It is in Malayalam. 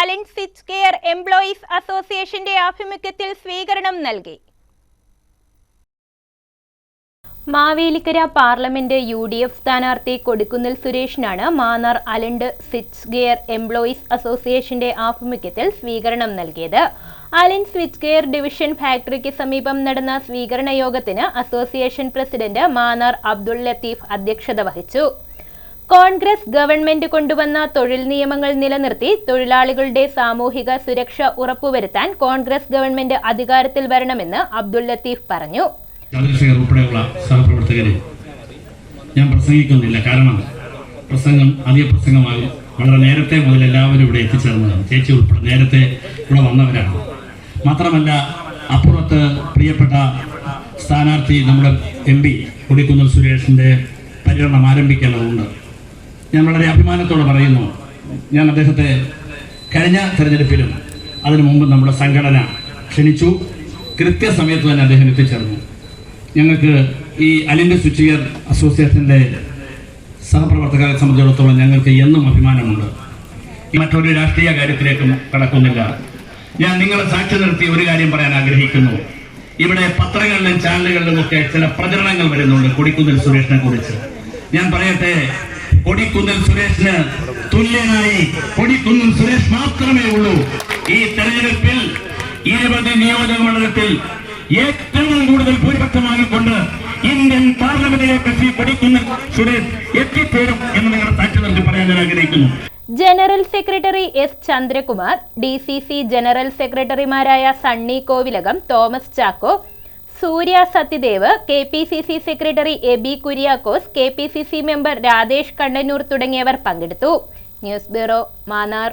അലൻ സ്വിച്ച് കെയർ എംപ്ലോയീസ് അസോസിയേഷന്റെ ആഭിമുഖ്യത്തിൽ സ്വീകരണം നൽകി. Mavelikara parliament U D F സ്ഥാനാർത്ഥി കൊടിക്കുന്നിൽ സുരേഷിനാണ് Mannar Alind switch gainer employees അസോസിയേഷന്റെ ആഭിമുഖ്യത്തിൽ സ്വീകരണം നൽകിയത്. അലൻ സ്വിച്ച് ഗെയർ ഡിവിഷൻ ഫാക്ടറിക്ക് സമീപം നടന്ന സ്വീകരണ യോഗത്തിന് അസോസിയേഷൻ പ്രസിഡന്റ് മാന്നാർ അബ്ദുൾ ലത്തീഫ് അധ്യക്ഷത വഹിച്ചു. കോൺഗ്രസ് ഗവൺമെന്റ് കൊണ്ടുവന്ന തൊഴിൽ നിയമങ്ങൾ നിലനിർത്തി തൊഴിലാളികളുടെ സാമൂഹിക സുരക്ഷ ഉറപ്പുവരുത്താൻ കോൺഗ്രസ് ഗവൺമെന്റ് അധികാരത്തിൽ വരണമെന്ന് അബ്ദുൾ ലത്തീഫ് പറഞ്ഞു. ഞാൻ പ്രസംഗിക്കുന്നില്ല. കാരണം പ്രസംഗം അധിക പ്രസംഗമാകും വളരെ നേരത്തെ മുതൽ എല്ലാവരും ഇവിടെ എത്തിച്ചേർന്നതാണ്. ചേച്ചി ഉൾപ്പെടെ നേരത്തെ ഇവിടെ വന്നവരാണ്. മാത്രമല്ല അപ്പുറത്ത് പ്രിയപ്പെട്ട സ്ഥാനാർത്ഥി നമ്മുടെ എം പി കൊടിക്കുന്നിൽ സുരേഷിന്റെ പര്യടനം ആരംഭിക്കേണ്ടതുണ്ട്. ഞാൻ വളരെ അഭിമാനത്തോടെ പറയുന്നു. ഞാൻ അദ്ദേഹത്തെ കഴിഞ്ഞ തെരഞ്ഞെടുപ്പിലും അതിനു മുമ്പ് നമ്മുടെ സംഘടന ക്ഷണിച്ചു. കൃത്യസമയത്ത് തന്നെ അദ്ദേഹം എത്തിച്ചേർന്നു. ഞങ്ങൾക്ക് ഈ അലിന്റെ സുച്ചിയർ അസോസിയേഷന്റെ സഹപ്രവർത്തകരെ സംബന്ധിച്ചിടത്തോളം ഞങ്ങൾക്ക് എന്നും അഭിമാനമുണ്ട്. മറ്റൊരു രാഷ്ട്രീയ കാര്യത്തിലേക്കും കടക്കുന്നില്ല. ഞാൻ നിങ്ങളെ സാക്ഷി നിർത്തി ഒരു കാര്യം പറയാൻ ആഗ്രഹിക്കുന്നു. ഇവിടെ പത്രങ്ങളിലും ചാനലുകളിലും ഒക്കെ ചില പ്രചരണങ്ങൾ വരുന്നുണ്ട്. കൊടിക്കുന്നിൽ സുരേഷിനെ കുറിച്ച്. ഞാൻ പറയട്ടെ കൊടിക്കുന്നിൽ സുരേഷിന് തുല്യനായി കൊടിക്കുന്നിൽ സുരേഷ് മാത്രമേ ഉള്ളൂ. ഈ തെരഞ്ഞെടുപ്പിൽ ഇരുപത് നിയോജക മണ്ഡലത്തിൽ ഏറ്റവും കൂടുതൽ ഭൂരിപക്ഷം വാങ്ങിക്കൊണ്ട് ഇന്ത്യൻ പാർലമെന്റിലേക്ക് ശ്രീ കൊടിക്കുന്നിൽ സുരേഷ് എത്തിച്ചേരും എന്ന് നിങ്ങളുടെ സാക്ഷി നിർത്തി പറയാൻ ഞാൻ ആഗ്രഹിക്കുന്നു. General secretary S Chandrakumar D C C general സെക്രട്ടറിമാരായ Sunny Kovilakam Thomas Chacko Soorya Sathyadev K P C C secretary A B Kuriakose K P C C member Radhesh Kannannoor തുടങ്ങിയവർ പങ്കെടുത്തു. News bureau Mannar.